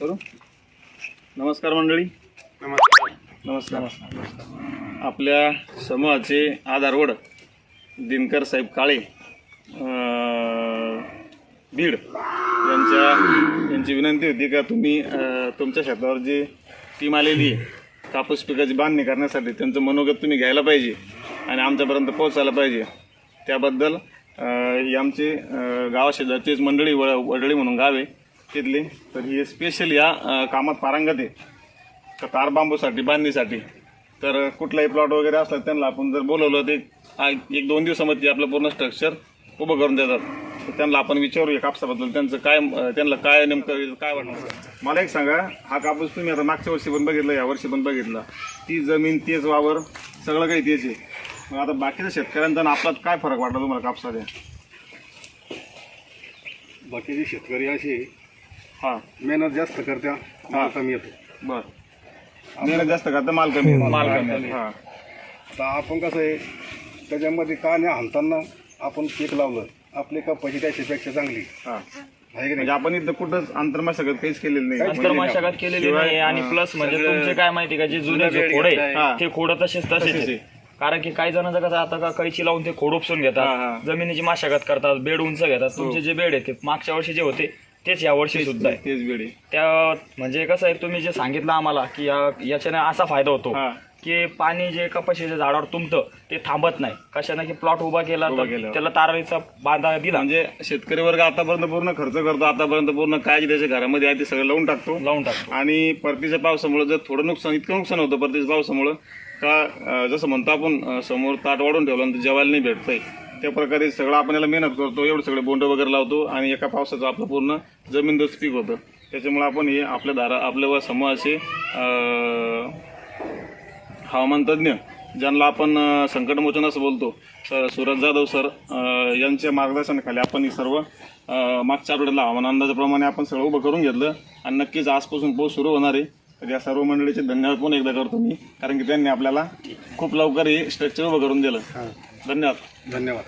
करू? नमस्कार मंडळी. नमस्कार. नमस्कार आपल्या समूहाचे आधारवड दिनकर साहेब काळे बीड यांच्या यांची विनंती होती का तुम्ही तुमच्या शेतावर जी टीम आलेली आहे कापूस पिकाची बांधणी करण्यासाठी त्यांचं मनोगत तुम्ही घ्यायला पाहिजे आणि आमच्यापर्यंत पोहोचायला पाहिजे. त्याबद्दल ही आमची गावाशेजारचीच मंडळी व वडळी म्हणून गाव आहे तिथली तर ही स्पेशल या कामात पारंगत आहे. तर तार बांबूसाठी बांधणीसाठी. तर कुठलाही प्लॉट वगैरे असला त्यांना आपण जर बोलवलं ते एक दोन दिवसामध्ये आपलं पूर्ण स्ट्रक्चर उभं करून देतात. तर त्यांना आपण विचारूया कापसाबद्दल त्यांचं काय त्यांना काय नेमकं काय वाटणार मला एक सांगा हा कापूस तुम्ही आता मागच्या वर्षी पण बघितला या वर्षी पण बघितला. ती जमीन तेच वावर सगळं काही तेच आहे. मग आता बाकीच्या शेतकऱ्यांचा आणि काय फरक वाटला तुम्हाला कापसाच्या बाकीचे शेतकरी असे हां. मेहनत जास्त करत्या माल कमी येतो. बर. मेहनत जास्त करता माल कमी माल कमी हां. आता आपण कसं आहे त्याच्यामध्ये का नाही हाणताना आपण पीक लावलं आपली कपाशी त्याच्यापेक्षा चांगली. हां. आहे की म्हणजे नाही आपण इथं कुठंच आंतरमाशगत काहीच केलेलं नाही. अंतर मशागत केलेली नाही आणि प्लस म्हणजे तुमचे काय माहिती का जे जुने जे खोड हा. आहे ते खोड तसेच तसेच. आहे. कारण की काही जणांचं कसं आता का कैची लावून ते खोड उपसून हा, हा. घेतात जमिनीची मशागत करतात बेड उंच घेतात तुमचे जे बेड आहे ते मागच्या वर्षी जे होते तेच या वर्षी सुद्धा आहे. तेच वेळी त्या म्हणजे कसं आहे तुम्ही जे सांगितलं आम्हाला की या- याच्याने असा फायदा होतो हा. की पाणी जे कपाशीच्या झाडावर तुंबतं ते थांबत नाही. कशाने की प्लॉट उभा केला उभा तर केल्यावर. त्याला ताराचा बांधा दिला. म्हणजे शेतकरी वर्ग आतापर्यंत पूर्ण खर्च करतो आतापर्यंत पूर्ण काय जे त्याच्या घरामध्ये आहे ते सगळं लावून टाकतो. लावून टाकतो. आणि परतीच्या पावसामुळे जर थोडं नुकसान इतकं नुकसान होतं परतीच्या पावसामुळं का अं, जसं म्हणतो आपण अं, समोर ताट वाढून ठेवलं आणि ते जेवायला नाही भेटतंय. त्या प्रकारे सगळं आपण याला मेहनत करतो एवढं सगळे बोंड वगैरे लावतो आणि एका पावसाचं आपलं पूर्ण जमीनदोस्त पीक होतं. त्याच्यामुळे आपण हे आपल्या धारा आपल्या व समूहाचे हवामान तज्ज्ञ ज्यांना आपण संकटमोचन असं बोलतो सर सूरज जाधव सर यांच्या मार्गदर्शनाखाली आपण हे सर्व मागच्या आठवड्याला हवामान अंदाजाप्रमाणे आपण सगळं उभं करून घेतलं आणि नक्कीच आजपासून पाऊस सुरू होणार आहे. तर या सर्व मंडळीचे धन्यवाद पण एकदा करतो मी कारण की त्यांनी आपल्याला खूप लवकर हे स्ट्रक्चर उभं करून दिलं. धन्यवाद. धन्यवाद.